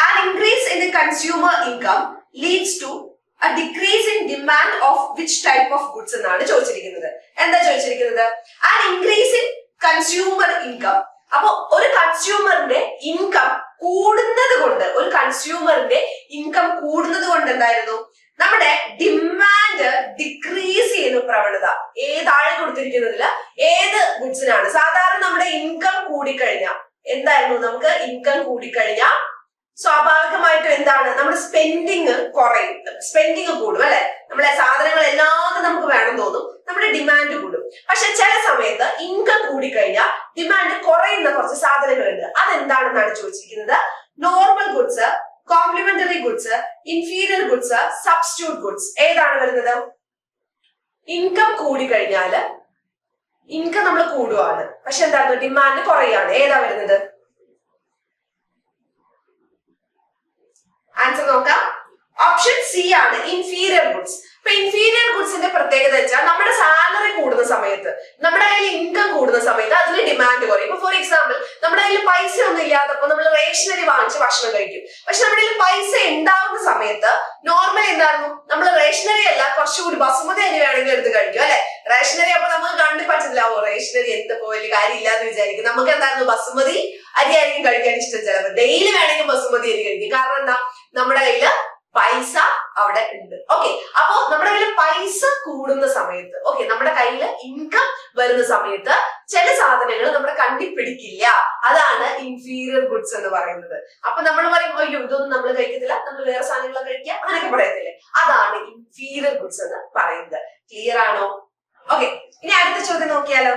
An increase in the consumer income leads to a decrease in demand of which type of goods എന്നാണ് ചോദിച്ചിരിക്കുന്നത്. എന്താ ചോദിച്ചിരിക്കുന്നത്? an increase in consumer income അപ്പൊ ഒരു കൺസ്യൂമറിന്റെ ഇൻകം കൂടുന്നത് കൊണ്ട് ഒരു കൺസ്യൂമറിന്റെ ഇൻകം കൂടുന്നത് കൊണ്ട് എന്തായിരുന്നു? നമ്മുടെ ഡിമാൻഡ് ഡിക്രീസ് ചെയ്യുന്ന പ്രവണത. ഏതാഴെ കൊടുത്തിരിക്കുന്നതിൽ ഏത് ഗുഡ്സിനാണ് സാധാരണ നമ്മുടെ ഇൻകം കൂടിക്കഴിഞ്ഞാൽ എന്തായിരുന്നു? നമുക്ക് ഇൻകം കൂടിക്കഴിഞ്ഞാൽ സ്വാഭാവികമായിട്ടും എന്താണ്? നമ്മുടെ സ്പെൻഡിങ് കുറയും. സ്പെൻഡിങ് കൂടും അല്ലെ? നമ്മളെ സാധനങ്ങൾ എല്ലാം നമുക്ക് വേണം തോന്നും. നമ്മുടെ ഡിമാൻഡ് കൂടും. പക്ഷെ ചില സമയത്ത് ഇൻകം കൂടിക്കഴിഞ്ഞാൽ ഡിമാൻഡ് കുറയുന്ന കുറച്ച് സാധനങ്ങളുണ്ട്. അതെന്താണെന്നാണ് ചോദിച്ചിരിക്കുന്നത്? Normal goods complementary goods inferior goods substitute goods ഏതാണ് വരുന്നത്? ഇൻകം കൂടിക്കഴിഞ്ഞാൽ ഇൻകം നമ്മൾ കൂടുവാണ്. പക്ഷെ എന്താണ്? ഡിമാൻഡ് കുറയാണ്. ഏതാ വരുന്നത് ആൻസർ നോക്കാം. ഓപ്ഷൻ സി ആണ് ഇൻഫീരിയർ ഗുഡ്സ് ഇപ്പൊ ഇൻഫീരിയർ ഗുഡ്സിന്റെ പ്രത്യേകത വെച്ചാൽ നമ്മുടെ സാലറി കൂടുന്ന സമയത്ത് നമ്മുടെ കയ്യിൽ ഇൻകം കൂടുന്ന സമയത്ത് അതിന് ഡിമാൻഡ് കുറയും. ഇപ്പൊ ഫോർ എക്സാമ്പിൾ നമ്മുടെ കയ്യിൽ പൈസ ഒന്നും ഇല്ലാത്തപ്പോൾ നമ്മൾ റേഷനറി വാങ്ങിച്ച് ഭക്ഷണം കഴിക്കും. പക്ഷെ നമ്മുടെ കയ്യിൽ പൈസ ഉണ്ടാവുന്ന സമയത്ത് നോർമൽ എന്തായിരുന്നു? നമ്മൾ റേഷനറി അല്ല കുറച്ചുകൂടി ബസുമതി അരി വേണമെങ്കിൽ എടുത്ത് കഴിക്കും അല്ലെ? റേഷനറി അപ്പൊ നമുക്ക് കണ്ടു ഓ റേഷനറി എന്ത് വലിയ കാര്യമില്ല എന്ന് വിചാരിക്കും. നമുക്ക് എന്തായിരുന്നു? ബസുമതി അരി ആയിരിക്കും കഴിക്കാൻ ഇഷ്ടം ചിലപ്പോൾ ഡെയിലി വേണമെങ്കിൽ ബസുമതി അരി കഴിക്കും. കാരണം എന്താ? നമ്മുടെ കയ്യിൽ പൈസ അവിടെ ഉണ്ട്. ഓക്കെ അപ്പോ നമ്മുടെ കയ്യിൽ പൈസ കൂടുന്ന സമയത്ത് ഓക്കെ നമ്മുടെ കയ്യിൽ ഇൻകം വരുന്ന സമയത്ത് ചില സാധനങ്ങൾ നമ്മുടെ കണ്ടി പിടിക്കില്ല അതാണ് ഇൻഫീരിയർ ഗുഡ്സ് എന്ന് പറയുന്നത്. അപ്പൊ നമ്മൾ പറയും അയ്യോ ഇതൊന്നും നമ്മൾ കഴിക്കത്തില്ല. നമ്മൾ വേറെ സാധനങ്ങളൊക്കെ കഴിക്കുക. അങ്ങനെയൊക്കെ പറയത്തില്ലേ? അതാണ് ഇൻഫീരിയർ ഗുഡ്സ് എന്ന് പറയുന്നത്. ക്ലിയർ ആണോ? ഓക്കെ ഇനി അടുത്ത ചോദ്യം നോക്കിയാലോ?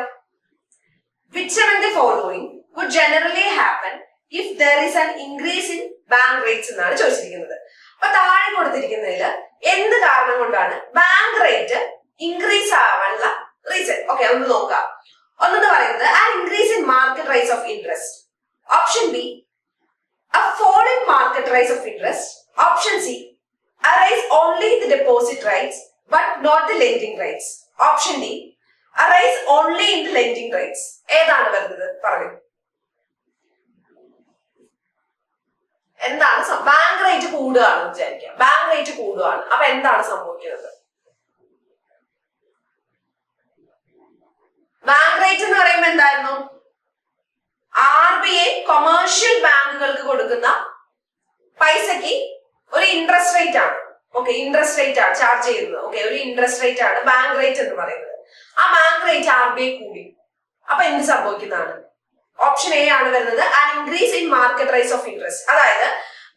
Which among the following would generally happen if there is an increase in bank rates എന്നാണ് ചോദിച്ചിരിക്കുന്നത് അപ്പൊ താഴെ കൊടുത്തിരിക്കുന്നതിൽ എന്ത് കാരണം കൊണ്ടാണ് ബാങ്ക് റേറ്റ് ഇൻക്രീസ് ആവാനുള്ള റീസൺ ഓക്കെ ഒന്ന് നോക്കാം ഒന്നെന്ന് പറയുന്നത് ആ increase in market rates of interest option B a fall in market rate of interest. Option C, a rise only in the deposit rates but not the lending rates. Option D, a rise only in the lending rates. ഏതാണ് വരുന്നത് പറയൂ എന്താണ് bank rate കൂടുകയാണെന്ന് വിചാരിക്കാം bank rate കൂടുകയാണ്. അപ്പൊ എന്താണ് സംഭവിക്കുന്നത്? Bank rate എന്ന് പറയുമ്പോൾ എന്തായിരുന്നു? ആർ ബി ഐ കൊമേഴ്ഷ്യൽ ബാങ്കുകൾക്ക് കൊടുക്കുന്ന പൈസക്ക് ഒരു ഇൻട്രസ്റ്റ് റേറ്റ് ആണ്. ഓക്കെ ഇൻട്രസ്റ്റ് റേറ്റ് ആണ് ചാർജ് ചെയ്യുന്നത്. ഓക്കെ ഒരു ഇൻട്രസ്റ്റ് റേറ്റ് ആണ് ബാങ്ക് റേറ്റ് എന്ന് പറയുന്നത്. ആ bank rate R B I കൂടി. അപ്പൊ എന്ത് സംഭവിക്കുന്നതാണ്? ഓപ്ഷൻ എ ആണ് വരുന്നത്. An increase in market price of interest അതായത്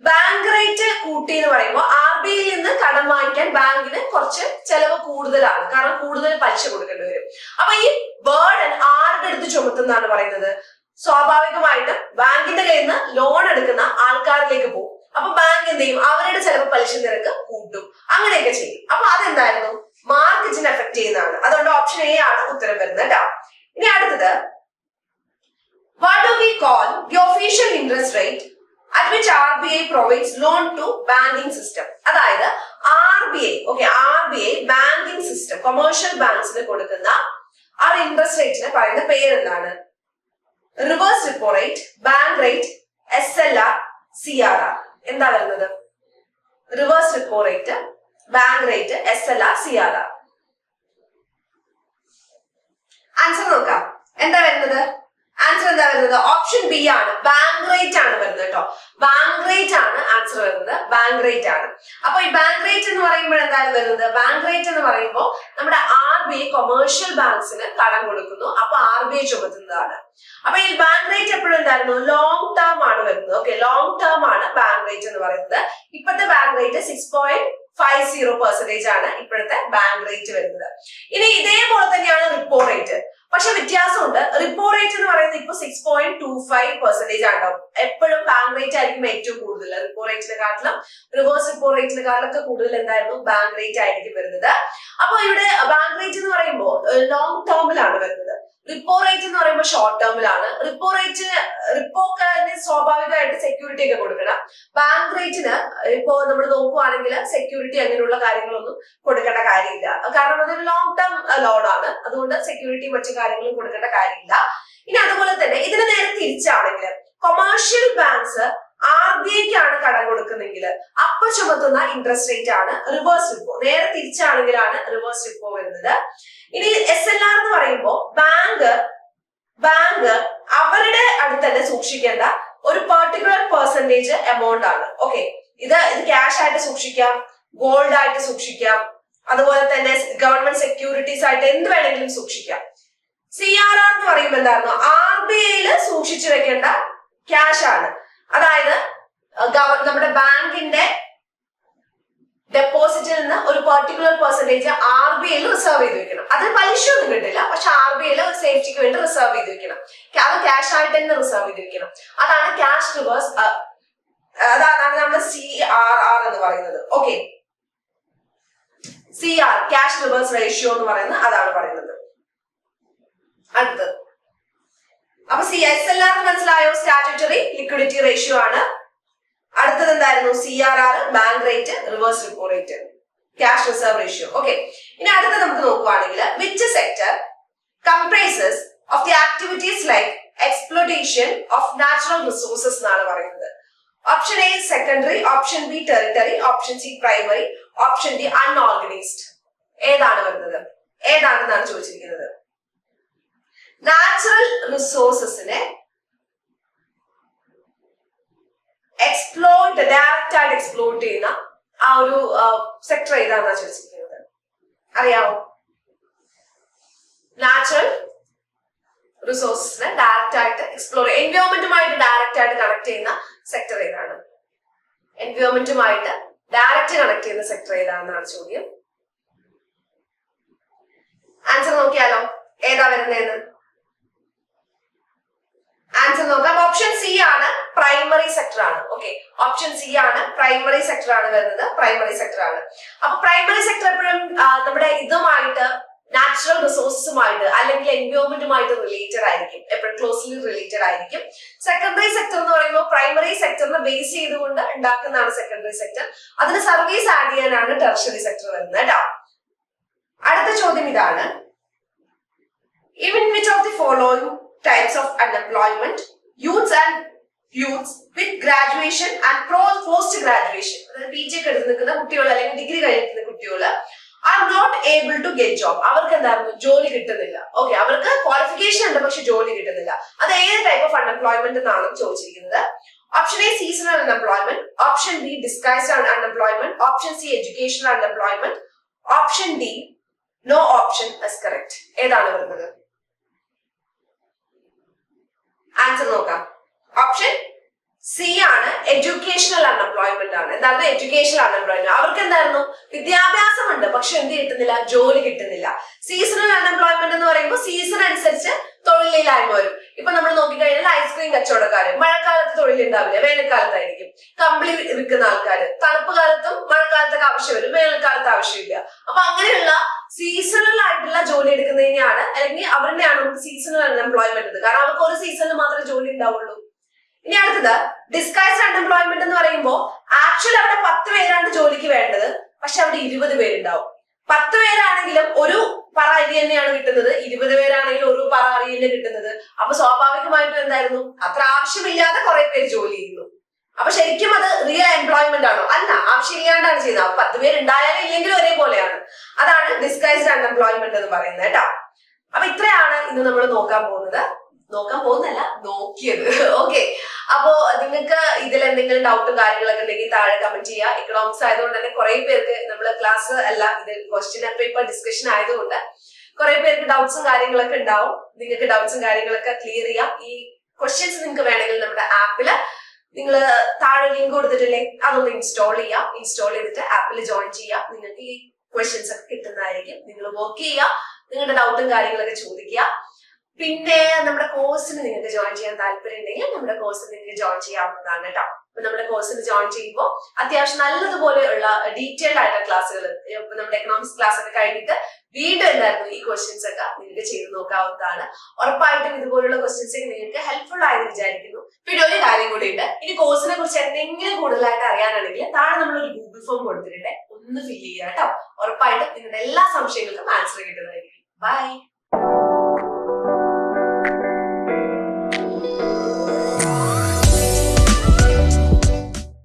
ബാങ്ക് റേറ്റ് കൂട്ടി എന്ന് പറയുമ്പോൾ ആർ ബി ഐയിൽ നിന്ന് കടം വാങ്ങിക്കാൻ ബാങ്കിന് കുറച്ച് ചെലവ് കൂടുതലാണ്. കാരണം കൂടുതൽ പലിശ കൊടുക്കേണ്ടി വരും. അപ്പൊ ഈ ബേർഡൻ ആരുടെ അടുത്ത് ചുമത്തുന്നാണ് പറയുന്നത്? സ്വാഭാവികമായിട്ടും ബാങ്കിന്റെ കയ്യിൽ നിന്ന് ലോൺ എടുക്കുന്ന ആൾക്കാരിലേക്ക് പോകും. അപ്പൊ ബാങ്ക് എന്ത് ചെയ്യും? അവരുടെ ചിലപ്പോൾ പലിശ നിരക്ക് കൂട്ടും. അങ്ങനെയൊക്കെ ചെയ്യും. അപ്പൊ അതെന്തായിരുന്നു? മാർക്കറ്റിനെ എഫക്ട് ചെയ്യുന്നതാണ്. അതുകൊണ്ട് ഓപ്ഷൻ എ ആണ് ഉത്തരം വരുന്നത് കേട്ടോ ഇനി അടുത്തത് we call the official interest rate at which R B I provides loan to banking system അതായത് R B I okay R B I banking system commercial ബാങ്ക്സിന് കൊടുക്കുന്ന ആ ഇൻട്രസ്റ്റ് റേറ്റിന് പറയുന്ന പേരെന്താണ് reverse repo rate bank rate S L R C R R എന്താ വരുന്നത്? Reverse repo rate bank rate S L R C R R answer നോക്കാം. എന്താ വരുന്നത്? ആൻസർ എന്താ വരുന്നത്? ഓപ്ഷൻ ബി ആണ്. ബാങ്ക് റേറ്റ് ആണ് വരുന്നത് കേട്ടോ. ബാങ്ക് റേറ്റ് ആണ് ആൻസർ വരുന്നത്. ബാങ്ക് റേറ്റ് ആണ്. അപ്പൊ ഈ ബാങ്ക് റേറ്റ് എന്ന് പറയുമ്പോൾ എന്താണ് വരുന്നത്? ബാങ്ക് റേറ്റ് എന്ന് പറയുമ്പോൾ നമ്മുടെ ആർ ബി ഐ കൊമേഴ്ഷ്യൽ ബാങ്ക്സിന് കടം കൊടുക്കുന്നു. അപ്പൊ ആർ ബി ഐ ചുമത്തുന്നതാണ്. അപ്പൊ ഈ ബാങ്ക് റേറ്റ് എപ്പോഴും എന്തായിരുന്നു? ലോങ് ടേം ആണ് വരുന്നത്. ഓക്കെ ലോങ് ടേം ആണ് ബാങ്ക് റേറ്റ് എന്ന് പറയുന്നത്. ഇപ്പോഴത്തെ bank rate six point five zero percentage ആണ് ഇപ്പോഴത്തെ ബാങ്ക് റേറ്റ് വരുന്നത്. ഇനി ഇതേപോലെ തന്നെയാണ് റിപ്പോ റേറ്റ് പക്ഷെ വ്യത്യാസമുണ്ട്. റിപ്പോ റേറ്റ് എന്ന് പറയുന്നത് ഇപ്പൊ six point two five percentage ആണ് എപ്പോഴും ബാങ്ക് റേറ്റ് ആയിരിക്കും ഏറ്റവും കൂടുതൽ. റിപ്പോ റേറ്റിനെക്കാട്ടിലും റിവേഴ്സ് റിപ്പോ റേറ്റിനെക്കാട്ടിലൊക്കെ കൂടുതൽ എന്തായിരുന്നു? ബാങ്ക് റേറ്റ് ആയിരിക്കും വരുന്നത്. അപ്പൊ ഇവിടെ ബാങ്ക് റേറ്റ് എന്ന് പറയുമ്പോൾ ലോങ് ടേമിലാണ് വരുന്നത്. റിപ്പോ റേറ്റ് എന്ന് പറയുമ്പോൾ ഷോർട്ട് ടേമിലാണ് റിപ്പോ റേറ്റ് റിപ്പോ സ്വാഭാവികമായിട്ട് സെക്യൂരിറ്റി ഒക്കെ കൊടുക്കണം. ബാങ്ക് റേറ്റിന് ഇപ്പോ നമ്മൾ നോക്കുവാണെങ്കിൽ സെക്യൂരിറ്റി അങ്ങനെയുള്ള കാര്യങ്ങളൊന്നും കൊടുക്കേണ്ട കാര്യമില്ല. കാരണം അതൊരു ലോങ് ടേം ലോൺ ആണ്. അതുകൊണ്ട് സെക്യൂരിറ്റി മറ്റു കാര്യങ്ങളും കൊടുക്കേണ്ട കാര്യമില്ല. ഇനി അതുപോലെ തന്നെ ഇതിന് നേരെ തിരിച്ചാണെങ്കിൽ കൊമേഴ്ഷ്യൽ ബാങ്ക്സ് ആർ ബി ഐക്കാണ് കടം കൊടുക്കുന്നെങ്കിൽ അപ്പൊ ചുമത്തുന്ന ഇൻട്രസ്റ്റ് റേറ്റ് ആണ് റിവേഴ്സ് റിപ്പോ നേരെ തിരിച്ചാണെങ്കിലാണ് റിവേഴ്സ് റിപ്പോ വരുന്നത്. ഇനി എസ് എൽ ആർ എന്ന് പറയുമ്പോൾ ബാങ്ക് ബാങ്ക് അവരുടെ അടുത്തന്നെ സൂക്ഷിക്കേണ്ട ഒരു പെർട്ടിക്കുലർ പെർസെന്റേജ് എമൗണ്ട് ആണ്. ഓക്കെ ഇത് ഇത് ക്യാഷ് ആയിട്ട് സൂക്ഷിക്കാം ഗോൾഡ് ആയിട്ട് സൂക്ഷിക്കാം അതുപോലെ തന്നെ ഗവൺമെന്റ് സെക്യൂരിറ്റീസ് ആയിട്ട് എന്ത് വേണമെങ്കിലും സൂക്ഷിക്കാം. സി ആർ ആർ എന്ന് പറയുമ്പോൾ എന്തായിരുന്നു? ആർ ബി ഐയിൽ സൂക്ഷിച്ചു വെക്കേണ്ട ക്യാഷ് ആണ്. അതായത് നമ്മുടെ ബാങ്കിന്റെ ഡെപ്പോസിറ്റിൽ നിന്ന് ഒരു പെർട്ടിക്കുലർ പെർസെന്റേജ് ആർ ബി ഐയിൽ റിസർവ് ചെയ്ത് വെക്കണം. അതിന് പലിശ ഒന്നും കിട്ടില്ല. പക്ഷെ ആർ ബി ഐയിൽ ഒരു സേഫ്റ്റിക്ക് വേണ്ടി റിസർവ് ചെയ്ത് വെക്കണം. അത് ക്യാഷ് ആയിട്ട് തന്നെ റിസർവ് ചെയ്ത് വെക്കണം. അതാണ് ക്യാഷ് റിവേഴ്സ് അതാണ് നമ്മുടെ സി ആർ ആർ എന്ന് പറയുന്നത്. Okay C R cash reverse ratio എന്ന് പറയുന്നത് അതാണ് പറയുന്നത്. അടുത്തത് അപ്പൊ സി എസ് എൽ ആർ മനസ്സിലായോ? സ്റ്റാറ്റുറ്ററി ലിക്വിഡിറ്റി റേഷ്യോ ആണ്. അടുത്തത് എന്തായിരുന്നു? C R R bank rate reverse repo rate cash reserve ratio okay ഇനി അടുത്ത നമുക്ക് നോക്കുവാണെങ്കിൽ which sector comprises of the activities like exploitation of natural resources എന്നാണ് പറയുന്നത്. Option A secondary option B tertiary option C primary option D unorganised ഏതാണ് വരുന്നത്? ഏതാണെന്നാണ് ചോദിച്ചിരിക്കുന്നത്? Natural റിസോഴ്സസിനെ എക്സ്പ്ലോർട്ട് ഡയറക്റ്റ് ആയിട്ട് എക്സ്പ്ലോർട്ട് ചെയ്യുന്ന ആ ഒരു സെക്ടർ ഏതാണെന്നാണ് ചോദിച്ചിരിക്കുന്നത്? അറിയാവോ? നാച്ചുറൽ റിസോഴ്സസിനെ ഡയറക്റ്റ് ആയിട്ട് എക്സ്പ്ലോർ എൻവയോൺമെന്റുമായിട്ട് ഡയറക്റ്റ് ആയിട്ട് കണക്ട് ചെയ്യുന്ന സെക്ടർ ഏതാണ്? എൻവയോൺമെന്റുമായിട്ട് ഡയറക്റ്റ് കണക്ട് ചെയ്യുന്ന സെക്ടർ ഏതാണെന്നാണ് ചോദ്യം. ആൻസർ നോക്കിയാലോ? ഏതാ വരുന്നതെന്ന് ആൻസർ നോക്കാം. ഓപ്ഷൻ സി ആണ് പ്രൈമറി സെക്ടർ ആണ്. ഓക്കെ ഓപ്ഷൻ സി ആണ്. പ്രൈമറി സെക്ടർ ആണ് വരുന്നത്. പ്രൈമറി സെക്ടർ ആണ്. അപ്പൊ പ്രൈമറി സെക്ടർ എപ്പോഴും നമ്മുടെ ഇതുമായിട്ട് നാച്ചുറൽ റിസോഴ്സസുമായിട്ട് അല്ലെങ്കിൽ എൻവയോൺമെന്റുമായിട്ട് റിലേറ്റഡ് ആയിരിക്കും. എപ്പോഴും ക്ലോസ്ലി റിലേറ്റഡ് ആയിരിക്കും. സെക്കൻഡറി സെക്ടർ എന്ന് പറയുമ്പോൾ പ്രൈമറി സെക്ടറിനെ ബേസ് ചെയ്തുകൊണ്ട് ഉണ്ടാക്കുന്നതാണ് സെക്കൻഡറി സെക്ടർ അതിന് സർവീസ് ആഡ് ചെയ്യാനാണ് ടെർഷറി സെക്ടർ വരുന്നത് കേട്ടോ. അടുത്ത ചോദ്യം ഇതാണ്. ഇവൻ which of the following types of unemployment youth and youths with graduation and pro post graduation അതായത് പി ജി ഒക്കെ നിൽക്കുന്ന കുട്ടികൾ അല്ലെങ്കിൽ ഡിഗ്രി കഴിഞ്ഞിരിക്കുന്ന കുട്ടികൾ are not able to get job അവർക്ക് എന്തായിരുന്നു? ജോലി കിട്ടുന്നില്ല. ഓക്കെ അവർക്ക് ക്വാളിഫിക്കേഷൻ ഉണ്ട് പക്ഷെ ജോലി കിട്ടുന്നില്ല. അത് ഏത് ടൈപ്പ് ഓഫ് അൺഎംപ്ലോയ്മെന്റ് എന്നാണ് ചോദിച്ചിരിക്കുന്നത്. Option A seasonal unemployment option B disguised unemployment option C educational unemployment option D no option correct ഏതാണ് വരുന്നത്? ആൻസർ നോക്കാം. ഓപ്ഷൻ സി ആണ് എഡ്യൂക്കേഷണൽ അൺഎംപ്ലോയ്മെന്റ് ആണ്. എന്താണ്? എഡ്യൂക്കേഷണൽ അൺഎംപ്ലോയ്മെന്റ് അവർക്ക് എന്തായിരുന്നു? വിദ്യാഭ്യാസമുണ്ട്. പക്ഷെ എന്ത് കിട്ടുന്നില്ല? ജോലി കിട്ടുന്നില്ല. സീസണൽ അൺഎംപ്ലോയ്മെന്റ് എന്ന് പറയുമ്പോൾ സീസൺ അനുസരിച്ച് തൊഴിലില്ലായ്മ വരും. ഇപ്പൊ നമ്മൾ നോക്കിക്കഴിഞ്ഞാൽ ഐസ്ക്രീം കച്ചവടക്കാര് മഴക്കാലത്ത് തൊഴിലുണ്ടാവില്ല. വേനൽക്കാലത്തായിരിക്കും. കമ്പിളി വിൽക്കുന്ന ആൾക്കാര് തണുപ്പ് കാലത്തും മഴക്കാലത്തൊക്കെ ആവശ്യം വരും. വേനൽക്കാലത്ത് ആവശ്യമില്ല. അപ്പൊ അങ്ങനെയുള്ള സീസണൽ ആയിട്ടുള്ള ജോലി എടുക്കുന്നതിനെയാണ് അല്ലെങ്കിൽ അവരുടെയാണ് സീസണൽ അൺഎംപ്ലോയ്മെന്റ് കാരണം അവർക്ക് ഒരു സീസണിൽ മാത്രമേ ജോലി ഉണ്ടാവുള്ളൂ. ഇനി അടുത്തത് ഡിസ്കൈസ്ഡ് അൺഎംപ്ലോയ്മെന്റ് എന്ന് പറയുമ്പോൾ ആക്ച്വലി അവിടെ പത്ത് പേരാണ് ജോലിക്ക് വേണ്ടത്. പക്ഷെ അവിടെ ഇരുപത് പേരുണ്ടാവും. പത്ത് പേരാണെങ്കിലും ഒരു പറ അരി തന്നെയാണ് കിട്ടുന്നത്. ഇരുപത് പേരാണെങ്കിലും ഒരു പറ അരി തന്നെ കിട്ടുന്നത്. അപ്പൊ സ്വാഭാവികമായിട്ടും എന്തായിരുന്നു? അത്ര ആവശ്യമില്ലാതെ കുറെ പേര് ജോലി ചെയ്യുന്നു. അപ്പൊ ശരിക്കും അത് റിയൽ എംപ്ലോയ്മെന്റ് ആണോ? അല്ല ആവശ്യമില്ലാണ്ടാണ് ചെയ്യുന്നത്. അപ്പൊ പത്ത് പേര് ഉണ്ടായാലും ഇല്ലെങ്കിലും ഒരേപോലെയാണ്. അതാണ് ഡിസ്കൈസ്ഡ് അൺഎംപ്ലോയ്മെന്റ് എന്ന് പറയുന്നത് കേട്ടോ. അപ്പൊ ഇത്രയാണ് ഇന്ന് നമ്മൾ നോക്കാൻ പോകുന്നത്. നോക്കാൻ പോകുന്നല്ല നോക്കിയത്. ഓക്കെ അപ്പോ നിങ്ങൾക്ക് ഇതിൽ എന്തെങ്കിലും ഡൗട്ടും കാര്യങ്ങളൊക്കെ ഉണ്ടെങ്കിൽ താഴെ കമന്റ് ചെയ്യുക. ഇക്കണോമിക്സ് ആയതുകൊണ്ട് തന്നെ കുറെ പേർക്ക് നമ്മൾ ക്ലാസ് അല്ല ഇത് ക്വസ്റ്റ്യൻ പേപ്പർ ഡിസ്കഷൻ ആയതുകൊണ്ട് കുറെ പേർക്ക് ഡൗട്ട്സും കാര്യങ്ങളൊക്കെ ഉണ്ടാവും. നിങ്ങൾക്ക് ഡൗട്ട്സും കാര്യങ്ങളൊക്കെ ക്ലിയർ ചെയ്യാം. ഈ ക്വസ്റ്റ്യൻസ് നിങ്ങൾക്ക് വേണമെങ്കിൽ നമ്മുടെ ആപ്പിൽ നിങ്ങൾ താഴെ ലിങ്ക് കൊടുത്തിട്ടില്ലേ അതൊന്ന് ഇൻസ്റ്റാൾ ചെയ്യാം. ഇൻസ്റ്റാൾ ചെയ്തിട്ട് ആപ്പിൽ ജോയിൻ ചെയ്യാം. നിങ്ങൾക്ക് ഈ ക്വസ്റ്റ്യൻസ് ഒക്കെ കിട്ടുന്നതായിരിക്കും. നിങ്ങൾ വർക്ക് ചെയ്യുക. നിങ്ങളുടെ ഡൗട്ടും കാര്യങ്ങളൊക്കെ ചോദിക്കുക. പിന്നെ നമ്മുടെ കോഴ്സിന് നിങ്ങൾക്ക് ജോയിൻ ചെയ്യാൻ താല്പര്യം ഉണ്ടെങ്കിൽ നമ്മുടെ കോഴ്സിൽ നിങ്ങൾക്ക് ജോയിൻ ചെയ്യാവുന്നതാണ് കേട്ടോ. അപ്പൊ നമ്മുടെ കോഴ്സിൽ ജോയിൻ ചെയ്യുമ്പോൾ അത്യാവശ്യം നല്ലതുപോലെയുള്ള ഡീറ്റെയിൽഡ് ആയിട്ടുള്ള ക്ലാസ്സുകൾ ഇപ്പൊ നമ്മുടെ എക്കണോമിക്സ് ക്ലാസ് ഒക്കെ കഴിഞ്ഞിട്ട് വീണ്ടും എന്തായിരുന്നു ഈ ക്വസ്റ്റ്യൻസ് ഒക്കെ നിങ്ങൾക്ക് ചെയ്ത് നോക്കാവുന്നതാണ്. ഉറപ്പായിട്ടും ഇതുപോലുള്ള ക്വസ്റ്റ്യൻസ് നിങ്ങൾക്ക് ഹെൽപ്ഫുൾ ആയെന്ന് വിചാരിക്കുന്നു. പിന്നെ ഒരു കാര്യം കൂടി ഉണ്ട്. ഇനി കോഴ്സിനെ കുറിച്ച് എന്തെങ്കിലും കൂടുതലായിട്ട് അറിയാനാണെങ്കിൽ താഴെ നമ്മൾ ഒരു ഗൂഗിൾ ഫോം കൊടുത്തിട്ടുണ്ട്. ഒന്ന് ഫില്ല് ചെയ്യുക കേട്ടോ. ഉറപ്പായിട്ടും നിങ്ങളുടെ എല്ലാ സംശയങ്ങൾക്കും ആൻസർ കിട്ടുന്നതായിരിക്കും. ബൈ